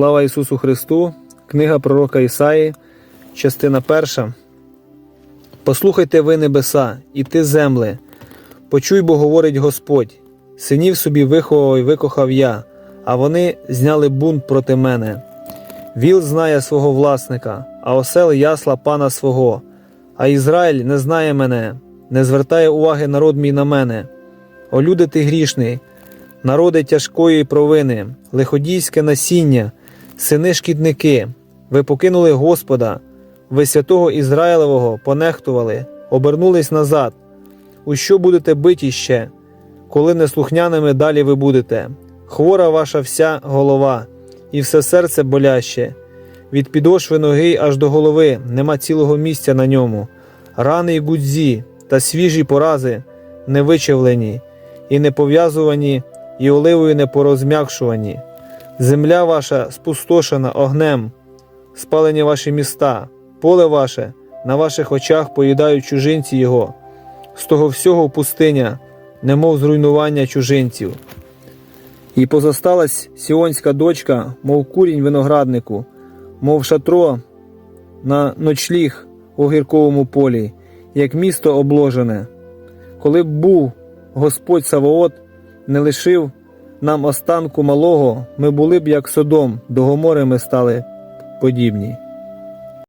Слава Ісусу Христу! Книга пророка Ісаї, частина перша. Послухайте ви небеса, і ти земле. Почуй, бо говорить Господь. Синів собі виховав і викохав я, а вони зняли бунт проти мене. Віл знає свого власника, а осел ясла пана свого. А Ізраїль не знає мене, не звертає уваги народ мій на мене. О люди ти грішний, народи тяжкої провини, лиходійське насіння, сини шкідники, ви покинули Господа, ви святого Ізраїлевого понехтували, обернулись назад. У що будете биті ще, коли неслухняними далі ви будете? Хвора ваша вся голова, і все серце боляще. Від підошви ноги аж до голови нема цілого місця на ньому. Рани й гудзі та свіжі порази не вичавлені, і не пов'язувані, і оливою не порозм'якшувані. Земля ваша спустошена огнем, спалені ваші міста, поле ваше на ваших очах поїдають чужинці його. З того всього пустиня, немов зруйнування чужинців. І позосталась сіонська дочка, мов курінь винограднику, мов шатро на ночліг у гірковому полі, як місто обложене. Коли б був Господь Саваот, не лишив нам останку малого, ми були б як Содом, до Гомори ми стали подібні.